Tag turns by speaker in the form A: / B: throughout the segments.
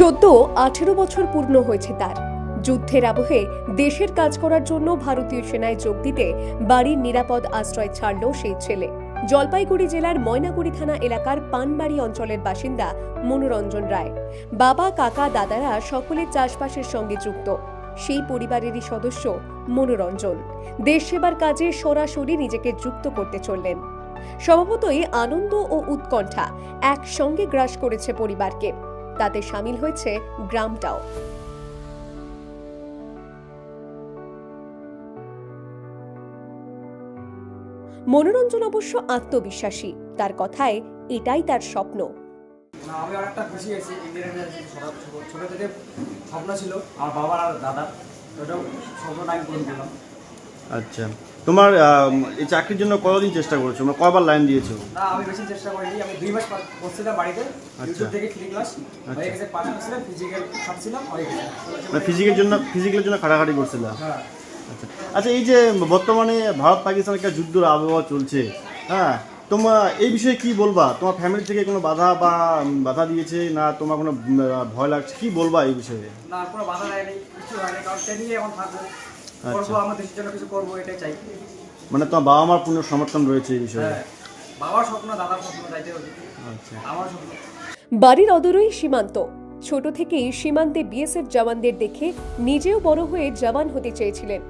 A: সদ্য আঠেরো বছর পূর্ণ হয়েছে তার। যুদ্ধের আবহে দেশের কাজ করার জন্য ভারতীয় সেনায় যোগ দিতে বাড়ির নিরাপদ আশ্রয় ছাড়ল সেই ছেলে। জলপাইগুড়ি জেলার ময়নাগুড়ি থানা এলাকার পানবাড়ি অঞ্চলের বাসিন্দা মনোরঞ্জন রায়। বাবা, কাকা, দাদারা সকলে চাষবাসের সঙ্গে যুক্ত। সেই পরিবারেরই সদস্য মনোরঞ্জন। দেশ সেবার কাজে সরাসরি নিজেকে যুক্ত করতে চললেন। স্বভাবতই আনন্দ ও উৎকণ্ঠা একসঙ্গে গ্রাস করেছে পরিবারকে। তাতে সামিল হয়েছে গ্রামটাও। মনোরঞ্জন অবশ্য আত্মবিশ্বাসী, তার কথায় এটাই তার স্বপ্ন।
B: আমি অনেকটা খুশি হয়েছি ইন্ডিয়ান ছোটো থেকে স্বপ্ন ছিল, আমার বাবার আর দাদার। ওটাও স্বপ্নটা আমি পূরণ করলাম।
C: আচ্ছা। তোমার এই চাকরির জন্য কতদিন চেষ্টা করেছ? মানে কয়বার লাইন দিয়েছ?
B: না আমি বেশি চেষ্টা করিনি। আমি দুই মাস বাড়িতে। ইউটিউব থেকে ফ্রি ক্লাস হয়ে গেছে ফিজিক্যাল খাচ্ছিলাম হয়ে গেছে।
C: মানে ফিজিক্যাল জন্য ফিজিক্যালের জন্য খাটাখাটি করছিল?
B: হ্যাঁ।
C: আচ্ছা। আচ্ছা এই যে বর্তমানে ভারত পাকিস্তান একটা যুদ্ধের আবহাওয়া চলছে হ্যাঁ তোমার এই বিষয়ে কি বলবা? তোমার ফ্যামিলি থেকে কোনো বাধা বা বাধা দিয়েছে না তোমার কোনো ভয় লাগছে? কি বলবা এই বিষয়ে?
B: না কোনো বাধা দেয়নি কিছু হয়নি কারণ ট্রেনিংয়ে এখন থাকব।
C: আচ্ছা।
B: করব আমার জন্য কিছু করব এটাই চাই।
C: মানে তোমার বাবা মার পূর্ণ সমর্থন রয়েছে এই বিষয়ে?
B: হ্যাঁ বাবার স্বপ্ন দাদার স্বপ্ন হবে
C: আচ্ছা।
B: আমার স্বপ্ন।
A: বাড়ির অদূরই সীমান্ত। ছোট থেকেই সীমান্তে বিএসএফ জওয়ানদের দেখে নিজেও বড় হয়ে জওয়ান হতে চেয়েছিলেন।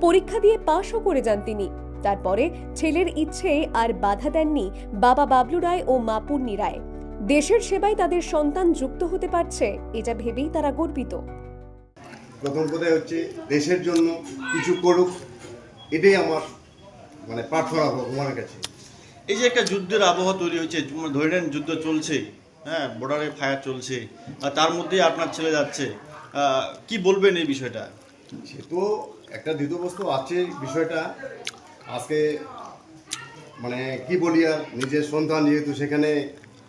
A: পরীক্ষা দিয়ে পাশও করে যান তিনি। তারপরে ছেলের ইচ্ছে আর বাধা দেননি বাবা বাবলু রায় ও মা পূর্ণি রায়। দেশের সেবায় তাদের সন্তান যুক্ত হতে পারছে এটা ভেবেই তারা গর্বিত।
D: প্রথম কথাই হচ্ছে দেশের জন্য কিছু করুক এটাই আমার মানে প্রার্থনা ভগবানের কাছে।
C: এই যে একটা যুদ্ধের আবহাওয়া তৈরি হয়েছে ধরে নেন যুদ্ধ চলছে হ্যাঁ বর্ডারে ফায়ার চলছে আর তার মধ্যেই আপনার ছেলে যাচ্ছে কি বলবেন এই বিষয়টা?
D: সে তো একটা দ্বিতীয়বস্তু আছে বিষয়টা। আজকে মানে কি বলি আর নিজের সন্তান যেহেতু সেখানে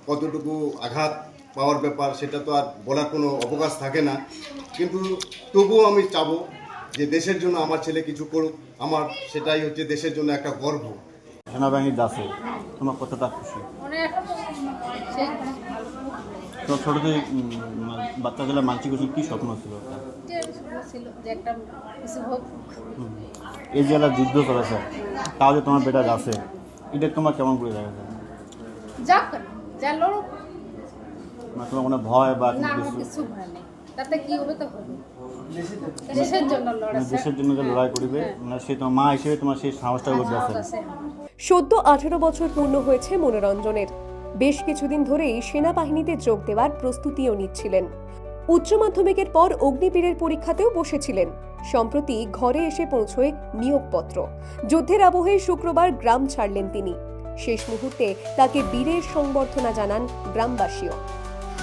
D: কতটুকু আঘাত পাওয়ার ব্যাপার সেটা তো আর বলার কোনো অবকাশ থাকে না। কিন্তু তবুও আমি চাবো যে দেশের জন্য আমার ছেলে কিছু করুক আমার সেটাই হচ্ছে দেশের জন্য একটা গর্ব।
C: সেনাবাহিনীর দাসে তোমার কতটা খুশি তোমার ছোটো থেকে উম, বাচ্চা ছেলে মানসিক করছিল কী স্বপ্ন ছিল। এই যে একটা যুদ্ধ তাও যে তোমার বেটা যাচ্ছে এটা তোমার কেমন করে দেখা যায়?
E: যাক যা লড়ুক।
C: মানে তোমার কোনো ভয় বা
E: না আমার
C: কিছু?
E: কিছু ভয় নেই। তাতে কি হবে তো হবে। দেশের জন্য।
C: মানে দেশের জন্য যে লড়াই করবে মানে সে তোমার মা হিসেবে তোমার সেই সাহসটা করতে আছে
E: আছে
A: সদ্য আঠেরো বছর পূর্ণ হয়েছে মনোরঞ্জনের। বেশ কিছুদিন ধরেই সেনাবাহিনীতে যোগ দেওয়ার প্রস্তুতিও নিচ্ছিলেন। উচ্চ মাধ্যমিকের পর অগ্নিবীরের পরীক্ষাতেও বসেছিলেন। সম্প্রতি ঘরে এসে পৌঁছয় নিয়োগপত্র। যুদ্ধের আবহে শুক্রবার গ্রাম ছাড়লেন তিনি। শেষ মুহূর্তে তাকে বীরের সংবর্ধনা জানান গ্রামবাসীও।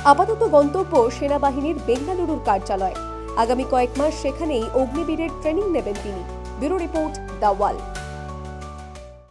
A: আপাতত গন্তব্য সেনাবাহিনীর বেঙ্গালুরুর কার্যালয়। আগামী কয়েক মাস সেখানেই অগ্নিবীরের ট্রেনিং নেবেন তিনি। Bureau report the Wall.